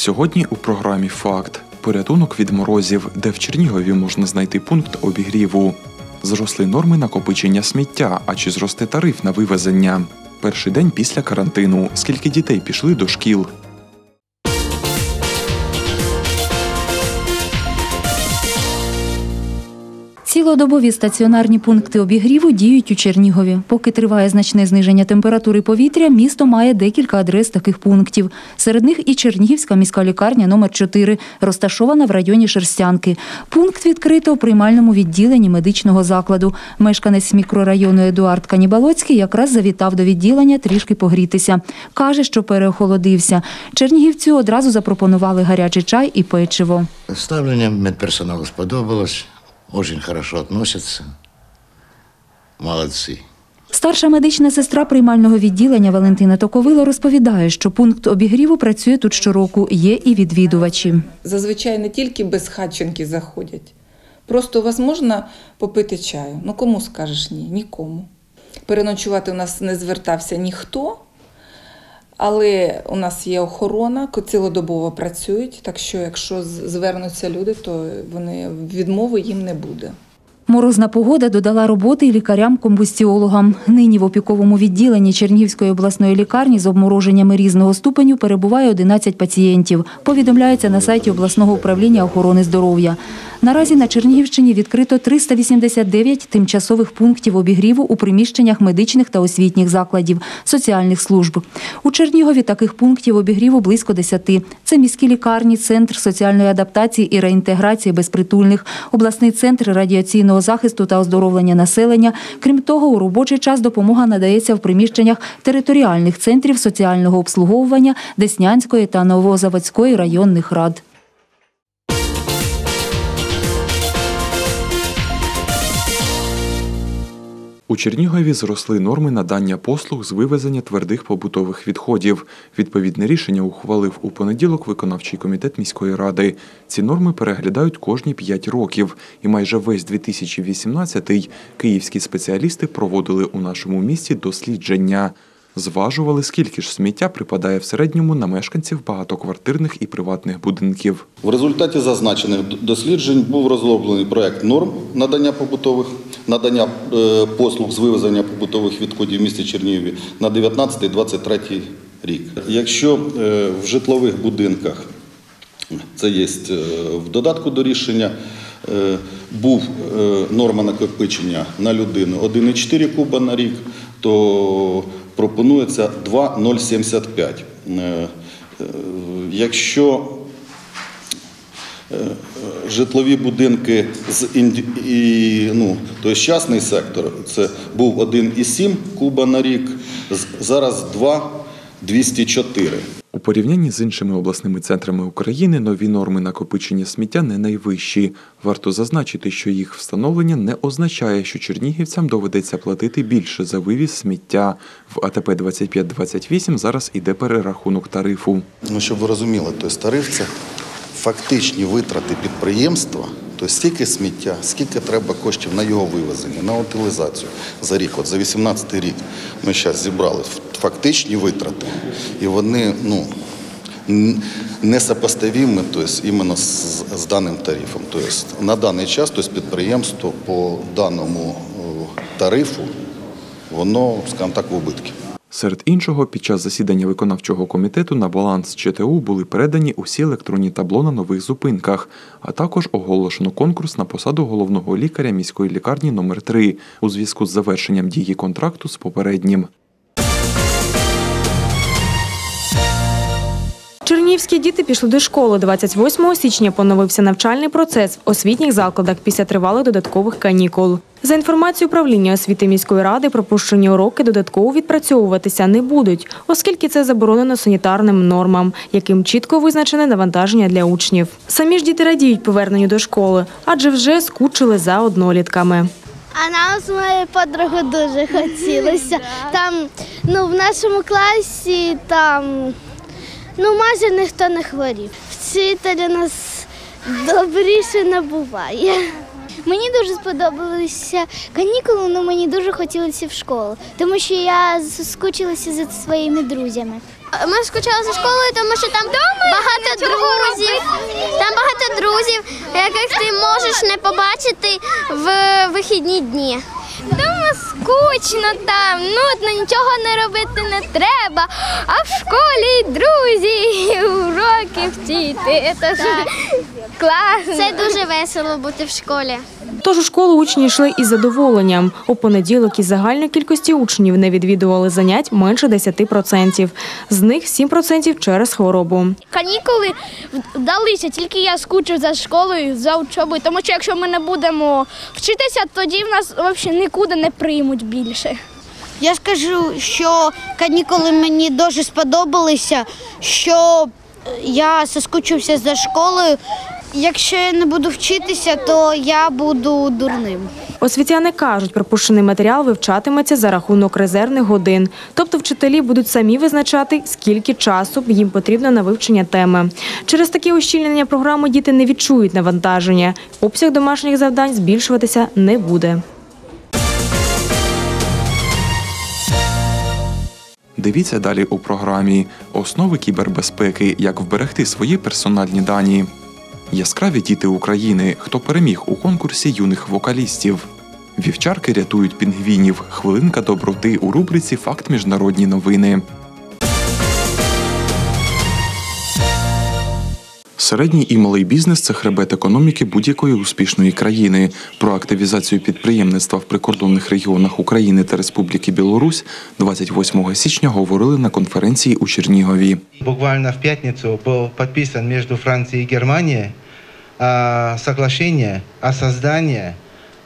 Сьогодні у програмі Факт порятунок від морозів, де в Чернігові можна знайти пункт обігріву. Зросли норми накопичення сміття, а чи зросте тариф на вивезення? Перший день після карантину. Скільки дітей пішли до шкіл? Цілодобові стаціонарні пункти обігріву діють у Чернігові. Поки триває значне зниження температури повітря, місто має декілька адрес таких пунктів. Серед них і Чернігівська міська лікарня номер 4 розташована в районі Шерстянки. Пункт відкрито у приймальному відділенні медичного закладу. Мешканець мікрорайону Едуард Канібалоцький якраз завітав до відділення трішки погрітися. Каже, що переохолодився. Чернігівцю одразу запропонували гарячий чай і печиво. Ставлення медперсоналу сподобалось, очень хорошо относятся. Молодці. Старша медична сестра приймального відділення Валентина Токовило розповідає, що пункт обігріву працює тут щороку. Є і відвідувачі. Зазвичай не тільки безхатченки заходять. Просто у вас можна попити чаю. Ну кому скажеш ні? Нікому. Переночувати у нас не звертався ніхто, але у нас є охорона, цілодобово працюють. Так що, якщо звернуться люди, то вони відмови їм не буде. Морозна погода додала роботи й лікарям-комбустіологам. Нині в опіковому відділенні Чернігівської обласної лікарні з обмороженнями різного ступеню перебуває 11 пацієнтів. Повідомляється на сайті обласного управління охорони здоров'я. Наразі на Чернігівщині відкрито 389 тимчасових пунктів обігріву у приміщеннях медичних та освітніх закладів, соціальних служб. У Чернігові таких пунктів обігріву близько 10. Це міські лікарні, центр соціальної адаптації і реінтеграції безпритульних, обласний центр радіаційного захисту та оздоровлення населення. Крім того, у робочий час допомога надається в приміщеннях територіальних центрів соціального обслуговування Деснянської та Новозаводської районних рад. У Чернігові зросли норми надання послуг з вивезення твердих побутових відходів. Відповідне рішення ухвалив у понеділок виконавчий комітет міської ради. Ці норми переглядають кожні 5 років, і майже весь 2018-й київські спеціалісти проводили у нашому місті дослідження. Зважували, скільки ж сміття припадає в середньому на мешканців багатоквартирних і приватних будинків. В результаті зазначених досліджень був розроблений проект норм надання побутових надання е, послуг з вивезення побутових відходів в місті Чернігові на 19-23 рік. Якщо е, в житлових будинках це є е, в додатку до рішення. Був норма накопичення на людину 1,4 куба на рік, то пропонується 2,075. Е, е, Якщо житлові будинки з інді... і, ну, тобто частний сектор, це був 1,7 куба на рік, зараз 2,204. У порівнянні з іншими обласними центрами України нові норми накопичення сміття не найвищі. Варто зазначити, що їх встановлення не означає, що чернігівцям доведеться платити більше за вивіз сміття. В АТП 2528 зараз іде перерахунок тарифу. Ну, щоб ви розуміли, тобто тариф це фактичні витрати підприємства, тобто стільки сміття, скільки треба коштів на його вивезення, на утилізацію за рік. От за 18 рік ми зараз зібрали фактичні витрати, і вони ну, н- несопоставимі тобто, іменно з, з даним тарифом. Тобто, на даний час тобто, підприємство по даному тарифу, воно, скажімо так, в убитки. Серед іншого, під час засідання виконавчого комітету на баланс ЧТУ були передані усі електронні табло на нових зупинках, а також оголошено конкурс на посаду головного лікаря міської лікарні номер 3 у зв'язку з завершенням дії контракту з попереднім. Чернігівські діти пішли до школи. 28 січня поновився навчальний процес в освітніх закладах після тривалих додаткових канікул. За інформацією управління освіти міської ради, пропущені уроки додатково відпрацьовуватися не будуть, оскільки це заборонено санітарним нормам, яким чітко визначене навантаження для учнів. Самі ж діти радіють поверненню до школи, адже вже скучили за однолітками. А нам з моєю подругою дуже хотілося. Там, ну, в нашому класі там ну, майже ніхто не хворів. Вчитель у нас добріше не буває. Мені дуже сподобалися канікули, але мені дуже хотілося в школу, тому що я скучилася за своїми друзями. Ми скучали за школою, тому що там багато друзів. Там багато друзів, яких ти можеш не побачити в вихідні дні. Дома скучно там, нудно, нічого не робити не треба. А в школі друзі, уроки вчити. Це ж класно. Це дуже весело бути в школі. Тож у школу учні йшли із задоволенням. У понеділок із загальної кількості учнів не відвідували занять менше 10%. З них 7% через хворобу. Канікули вдалися, тільки я скучив за школою, за учобою, тому що якщо ми не будемо вчитися, тоді в нас взагалі нікуди не приймуть більше. Я скажу, що канікули мені дуже сподобалися, що я соскучився за школою. Якщо я не буду вчитися, то я буду дурним. Освітяни кажуть, пропущений матеріал вивчатиметься за рахунок резервних годин. Тобто вчителі будуть самі визначати, скільки часу їм потрібно на вивчення теми. Через таке ущільнення програми діти не відчують навантаження. Обсяг домашніх завдань збільшуватися не буде. Дивіться далі у програмі Основи кібербезпеки. Як вберегти свої персональні дані. Яскраві діти України. Хто переміг у конкурсі юних вокалістів. Вівчарки рятують пінгвінів. Хвилинка доброти у рубриці Факт міжнародні новини. Середній і малий бізнес це хребет економіки будь-якої успішної країни. Про активізацію підприємництва в прикордонних регіонах України та Республіки Білорусь 28 січня говорили на конференції у Чернігові. Буквально в пятницу был подписан между Францией и Германией а, соглашение о создании,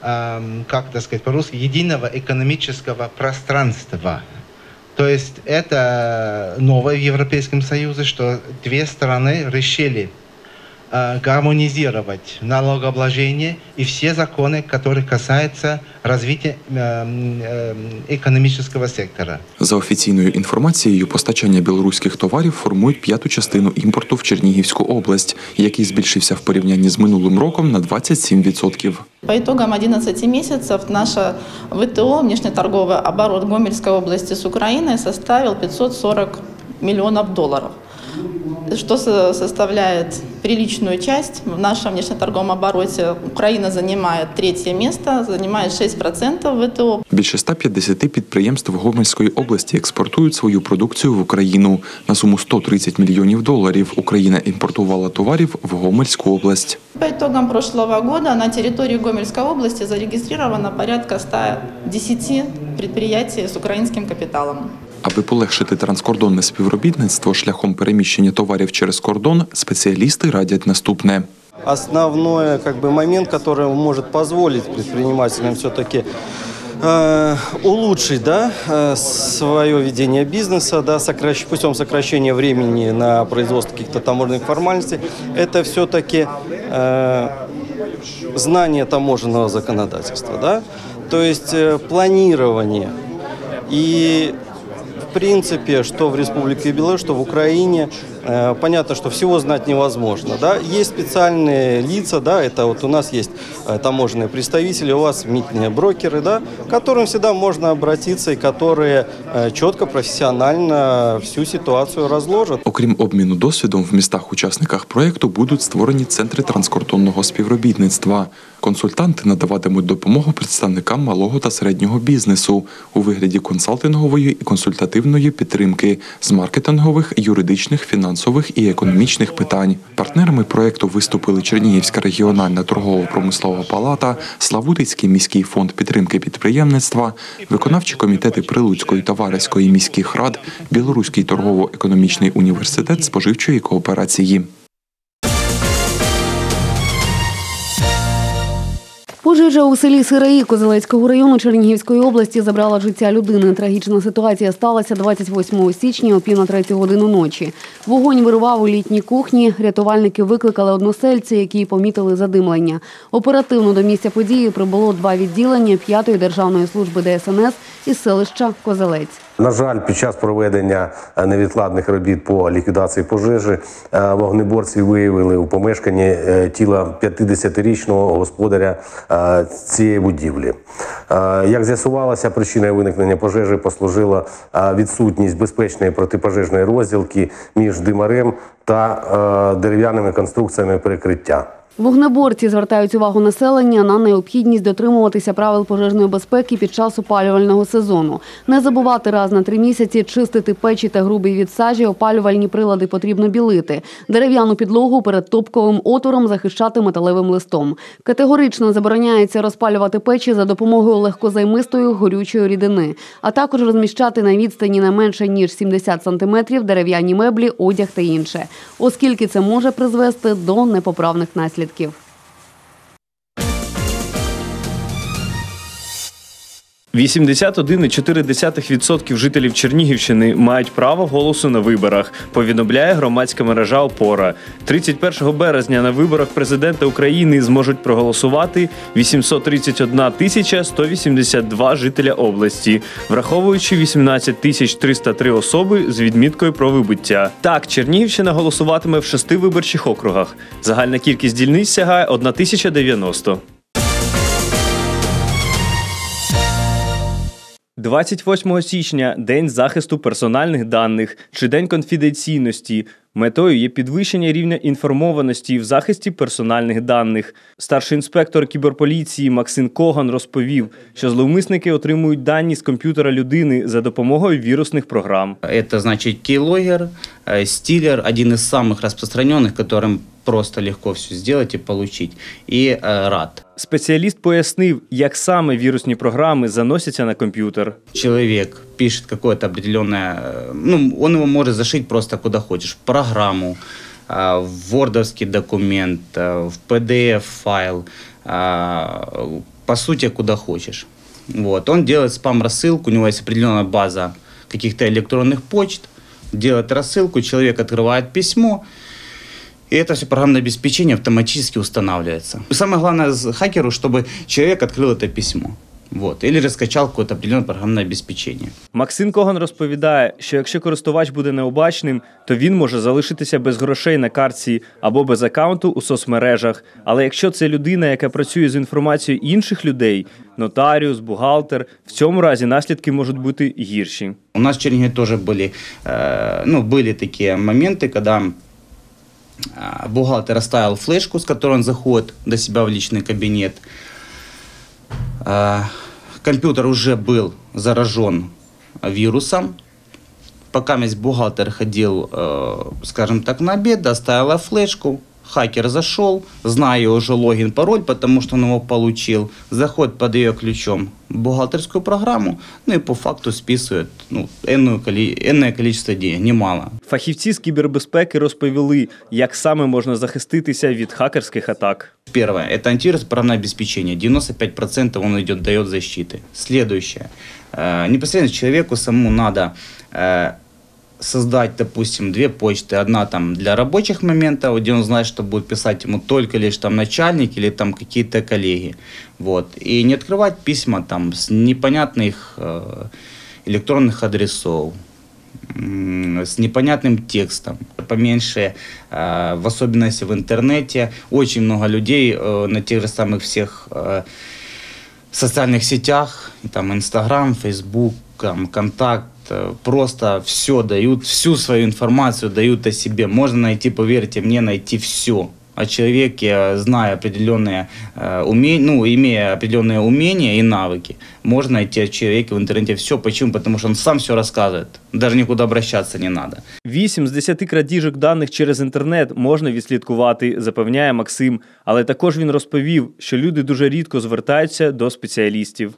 ам, как это сказать по-русски, единого экономического пространства. То есть это новое в Европейском Союзе, что две страны решили а, гармонизировать налогообложение и все законы, которые касаются развития эм, эм, экономического сектора. За офіційною інформацією, постачання білоруських товарів формують п'яту частину імпорту в Чернігівську область, який збільшився в порівнянні з минулим роком на 27%. По итогам 11 месяцев наша ВТО, внешнеторговый оборот Гомельской области с Украиной составил 540 миллионов долларов, что со- составляет приличную часть. В нашем внешнеторговом обороте Украина занимает третье место, занимает 6% ВТО. Більше 150 підприємств Гомельської області експортують свою продукцію в Україну. На суму 130 мільйонів доларів Україна імпортувала товарів в Гомельську область. По итогам прошлого года на территории Гомельской области зарегистрировано порядка 110 предприятий с украинским капиталом. Аби полегшити транскордонне співробітництво шляхом переміщення товарів через кордон, спеціалісти радять наступне. Основной как бы, момент, который может позволить предпринимателям все-таки э, улучшить да, э, свое ведение бизнеса да, сокращ- путем сокращения времени на производство каких-то таможенных формальностей, это все-таки э, знание таможенного законодательства. Да? То есть э, планирование и в принципе, что в Республике Беларусь, что в Украине, понятно, что всего знать невозможно. Да? Есть специальные лица, да, это вот у нас есть э, таможенные представители, у вас митные брокеры, да, к которым всегда можно обратиться и которые э, четко, профессионально всю ситуацию разложат. Окрім обміну досвідом, в містах-учасниках проєкту будуть створені центри транскордонного співробітництва. Консультанти надаватимуть допомогу представникам малого та середнього бізнесу у вигляді консалтингової і консультативної підтримки з маркетингових, юридичних, фінансових і економічних питань. Партнерами проєкту виступили Чернігівська регіональна торгово-промислова палата, Славутицький міський фонд підтримки підприємництва, виконавчі комітети Прилуцької та Вареської міських рад, Білоруський торгово-економічний університет споживчої кооперації. Пожежа у селі Сираї Козелецького району Чернігівської області забрала життя людини. Трагічна ситуація сталася 28 січня о пів на третю годину ночі. Вогонь вирував у літній кухні. Рятувальники викликали односельці, які помітили задимлення. Оперативно до місця події прибуло два відділення п'ятої державної служби ДСНС із селища Козелець. На жаль, під час проведення е, невідкладних робіт по ліквідації пожежі е, вогнеборці виявили у помешканні е, тіла 50-річного господаря цієї будівлі. Як з'ясувалося, причиною виникнення пожежі послужила відсутність безпечної протипожежної розділки між димарем та дерев'яними конструкціями перекриття. Вогнеборці звертають увагу населення на необхідність дотримуватися правил пожежної безпеки під час опалювального сезону. Не забувати раз на три місяці чистити печі та грубі від сажі, опалювальні прилади потрібно білити. Дерев'яну підлогу перед топковим отвором захищати металевим листом. Категорично забороняється розпалювати печі за допомогою легкозаймистої горючої рідини, а також розміщати на відстані не менше ніж 70 сантиметрів дерев'яні меблі, одяг та інше, оскільки це може призвести до непоправних наслідків. do que eu. 81,4% жителів Чернігівщини мають право голосу на виборах. Повідомляє громадська мережа Опора. 31 березня на виборах президента України зможуть проголосувати 831 тисяча 182 жителя області, враховуючи 18 тисяч 303 особи з відміткою про вибуття. Так, Чернігівщина голосуватиме в шести виборчих округах. Загальна кількість дільниць сягає 1090. 28 січня День захисту персональних даних чи День конфіденційності. Метою є підвищення рівня інформованості в захисті персональних даних. Старший інспектор кіберполіції Максим Коган розповів, що зловмисники отримують дані з комп'ютера людини за допомогою вірусних програм. Это значит keylogger, э, стилер, один из самых распространенных, которым просто легко все сделать и получить, и э, RAD. Спеціаліст пояснив, як саме вірусні програми заносяться на комп'ютер. Человек пишет какое-то определенное, э, ну, он его может зашить просто куда хочешь, в программу, э, в вордовский документ, э, в PDF-файл, э, по сути, куда хочешь. Вот. Он делает спам-рассылку, у него есть определенная база каких-то электронных почт, делает рассылку, человек открывает письмо, и это все программное обеспечение автоматически устанавливается. Самое главное с- хакеру, чтобы человек открыл это письмо. Вот. Или раскачал какое-то определенное программное обеспечение. Максим Коган розповідає, що якщо користувач буде необачним, то він може залишитися без грошей на картці або без аккаунту у соцмережах. Але якщо це людина, яка працює з інформацією інших людей, нотаріус, бухгалтер, в цьому разі наслідки можуть бути гірші. У нас в Чернигове тоже были, э, ну, были такие моменты, когда э, бухгалтер оставил флешку, с которой он заходит до себя в личный кабинет. Э, компьютер уже был заражен вирусом. Пока весь бухгалтер ходил, э, скажем так, на обед, оставила флешку, хакер зашел, зная уже логин, пароль, потому что он его получил, заходит под ее ключом в бухгалтерскую программу, ну и по факту списывает ну, энную коли- энное количество денег, немало. Фахівці з кібербезпеки розповіли, як саме можна захиститися від хакерських атак. Первое, это антивирус программное обеспечение. 95% он идет, дает защиты. Следующее. Э, непосредственно человеку самому надо э, создать, допустим, две почты. Одна там для рабочих моментов, где он знает, что будет писать ему только лишь там начальник или там какие-то коллеги. Вот. И не открывать письма там с непонятных э, электронных адресов с непонятным текстом, поменьше, э, в особенности в интернете. Очень много людей э, на тех же самых всех э, социальных сетях, там Инстаграм, Фейсбук, там, Контакт, просто все дают, всю свою информацию дают о себе. Можно найти, поверьте мне, найти все о человеке, зная определенные э, умения, ну, имея определенные умения и навыки, можно найти о человеке в интернете все. Почему? Потому что он сам все рассказывает. Даже никуда обращаться не надо. Вісім з десяти крадіжок даних через інтернет можна відслідкувати, запевняє Максим. Але також він розповів, що люди дуже рідко звертаються до спеціалістів.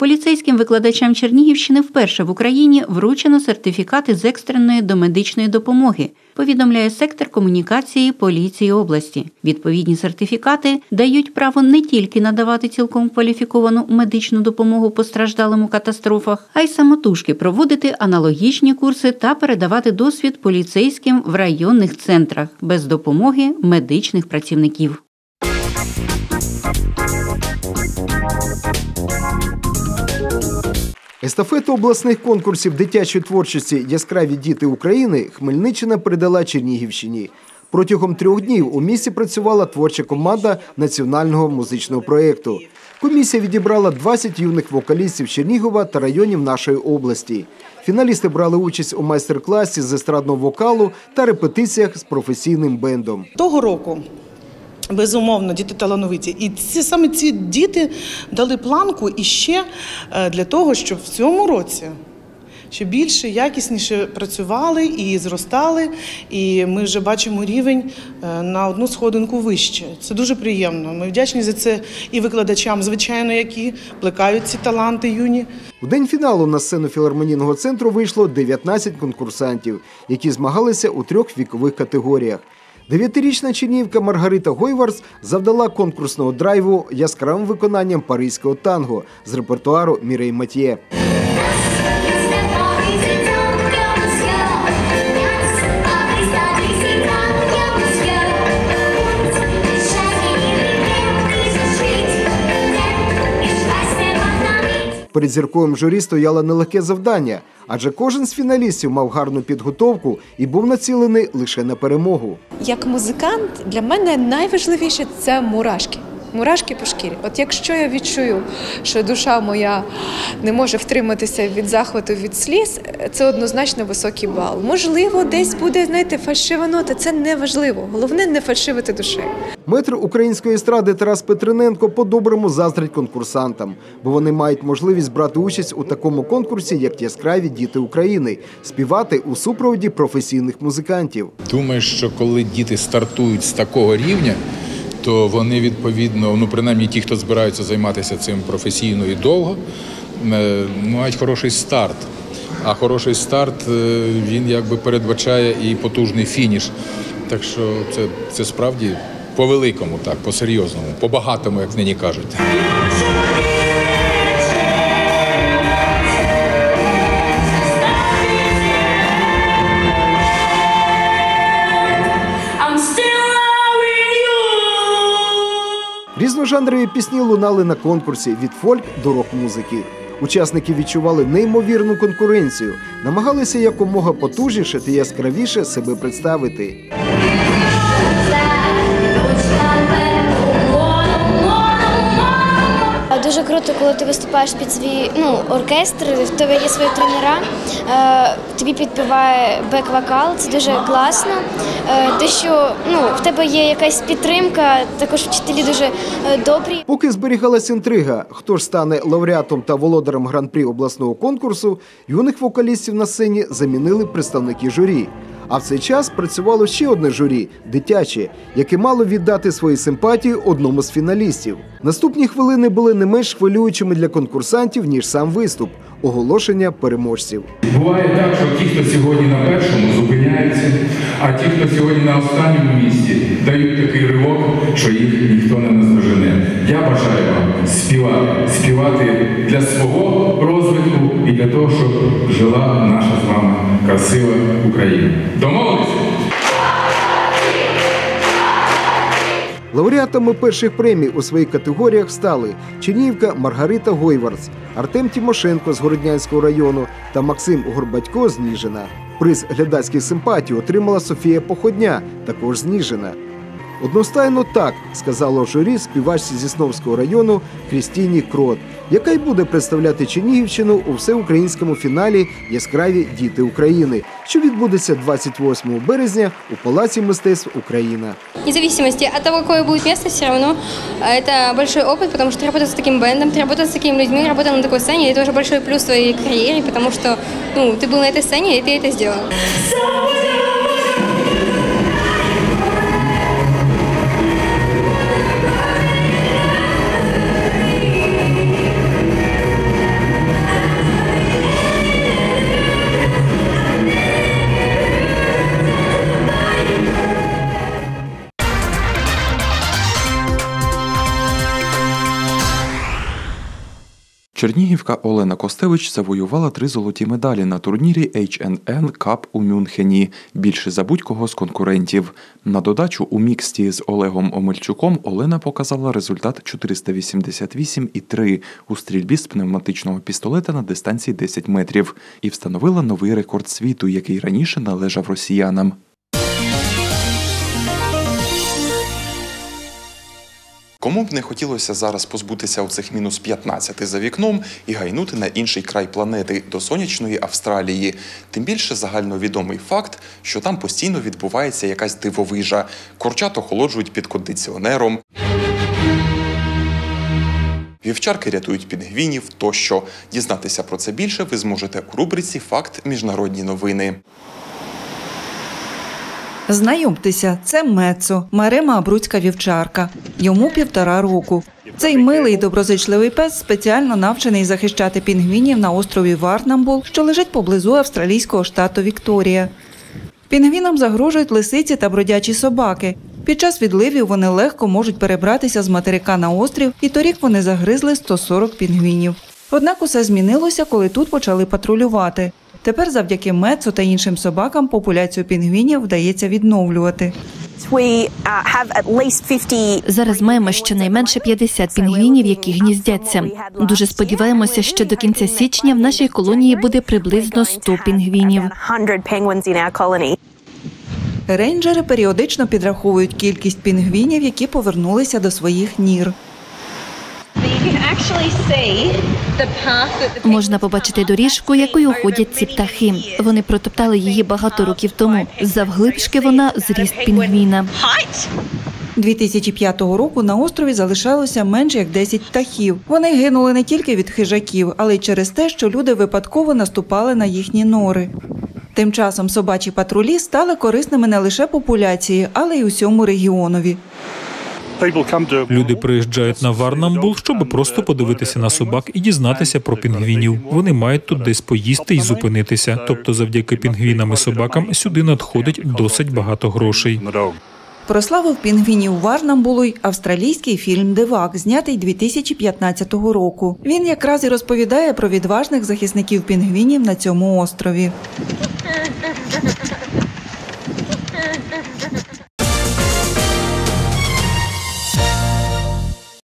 Поліцейським викладачам Чернігівщини вперше в Україні вручено сертифікати з екстреної домедичної допомоги, повідомляє сектор комунікації поліції області. Відповідні сертифікати дають право не тільки надавати цілком кваліфіковану медичну допомогу постраждалим у катастрофах, а й самотужки проводити аналогічні курси та передавати досвід поліцейським в районних центрах без допомоги медичних працівників. Естафету обласних конкурсів дитячої творчості Яскраві діти України Хмельниччина передала Чернігівщині. Протягом трьох днів у місті працювала творча команда національного музичного проєкту. Комісія відібрала 20 юних вокалістів Чернігова та районів нашої області. Фіналісти брали участь у майстер-класі з естрадного вокалу та репетиціях з професійним бендом. Того року. Безумовно, діти талановиті. І ці саме ці діти дали планку іще е, для того, щоб в цьому році ще більше, якісніше працювали і зростали. І ми вже бачимо рівень е, на одну сходинку вище. Це дуже приємно. Ми вдячні за це і викладачам, звичайно, які плекають ці таланти юні. У день фіналу на сцену філармонійного центру вийшло 19 конкурсантів, які змагалися у трьох вікових категоріях. Дев'ятирічна чинівка Маргарита Гойварс завдала конкурсного драйву яскравим виконанням паризького танго з репертуару Мірей Матьє. Перед зірковим журі стояло нелегке завдання, адже кожен з фіналістів мав гарну підготовку і був націлений лише на перемогу. Як музикант для мене найважливіше це мурашки. Мурашки по шкірі. От якщо я відчую, що душа моя не може втриматися від захвату від сліз, це однозначно високий бал. Можливо, десь буде, знаєте, фальшива нота. Це не важливо. Головне не фальшивити душею. Метр української естради Тарас Петриненко по-доброму заздрить конкурсантам, бо вони мають можливість брати участь у такому конкурсі, як яскраві діти України, співати у супроводі професійних музикантів. Думаю, що коли діти стартують з такого рівня, то вони відповідно, ну принаймні ті, хто збираються займатися цим професійно і довго, е, мають хороший старт. А хороший старт е, він якби передбачає і потужний фініш. Так що це, це справді по великому, так, по серйозному, по багатому, як нині кажуть. Різножанрові пісні лунали на конкурсі від фольк до рок-музики. Учасники відчували неймовірну конкуренцію, намагалися якомога потужніше та яскравіше себе представити. Дуже круто, коли ти виступаєш під свій ну, оркестр, в тебе є свої тренера, е, тобі підпіває бек-вокал, це дуже класно. Е, те, що ну, в тебе є якась підтримка, також вчителі дуже е, добрі. Поки зберігалась інтрига, хто ж стане лауреатом та володарем гран-прі обласного конкурсу, юних вокалістів на сцені замінили представники журі. А в цей час працювало ще одне журі дитяче, яке мало віддати свої симпатії одному з фіналістів. Наступні хвилини були не менш хвилюючими для конкурсантів, ніж сам виступ оголошення переможців. Буває так, що ті, хто сьогодні на першому, зупиняються, а ті, хто сьогодні на останньому місці, дають такий ривок, що їх ніхто не наздожене. Я бажаю вам співати, співати для свого розвитку і для того, щоб жила наша з вами красива Україна. Домовились? Лауреатами перших премій у своїх категоріях стали Чернівка Маргарита Гойварц, Артем Тімошенко з Городнянського району та Максим Горбатько з Ніжина. Приз глядацьких симпатій отримала Софія Походня, також з Ніжина. Одностайно так сказала журі співачці зі Сновського району Крістіні Крот, яка й буде представляти Чернігівщину у всеукраїнському фіналі Яскраві діти України, що відбудеться 28 березня у Палаці мистецтв Україна. Вне зависимости от того, какое будет место, все равно э, это большой опыт, потому что ты работаешь с таким бендом, ты работаешь с такими людьми, работаешь на такой сцене, и это уже большой плюс в твоей карьере, потому что ну, ты был на этой сцене, и ты это сделал. Чернігівка Олена Костевич завоювала три золоті медалі на турнірі H&N Cup у Мюнхені, більше за будь-кого з конкурентів. На додачу у міксті з Олегом Омельчуком Олена показала результат 488,3 у стрільбі з пневматичного пістолета на дистанції 10 метрів і встановила новий рекорд світу, який раніше належав росіянам. Кому б не хотілося зараз позбутися оцих мінус 15 за вікном і гайнути на інший край планети до сонячної Австралії. Тим більше загальновідомий факт, що там постійно відбувається якась дивовижа. Корчат охолоджують під кондиціонером. Вівчарки рятують пінгвінів тощо. Дізнатися про це більше ви зможете у рубриці Факт міжнародні новини. Знайомтеся, це Мецо, Марема Абруцька вівчарка. Йому півтора року. Цей милий доброзичливий пес спеціально навчений захищати пінгвінів на острові Варнамбул, що лежить поблизу австралійського штату Вікторія. Пінгвінам загрожують лисиці та бродячі собаки. Під час відливів вони легко можуть перебратися з материка на острів, і торік вони загризли 140 пінгвінів. Однак усе змінилося, коли тут почали патрулювати. Тепер завдяки Мецу та іншим собакам популяцію пінгвінів вдається відновлювати. Зараз маємо щонайменше 50 пінгвінів, які гніздяться. Дуже сподіваємося, що до кінця січня в нашій колонії буде приблизно 100 пінгвінів. Рейнджери періодично підраховують кількість пінгвінів, які повернулися до своїх нір. Можна побачити доріжку, якою ходять ці птахи. Вони протоптали її багато років тому. Завглибшки вона зріст пінгвіна. 2005 року на острові залишалося менш як 10 птахів. Вони гинули не тільки від хижаків, але й через те, що люди випадково наступали на їхні нори. Тим часом собачі патрулі стали корисними не лише популяції, але й усьому регіонові. Люди приїжджають на Варнамбул, щоб просто подивитися на собак і дізнатися про пінгвінів. Вони мають тут десь поїсти і зупинитися. Тобто, завдяки пінгвінам і собакам сюди надходить досить багато грошей. Прославив пінгвінів Варнамбулу й австралійський фільм Дивак, знятий 2015 року. Він якраз і розповідає про відважних захисників пінгвінів на цьому острові.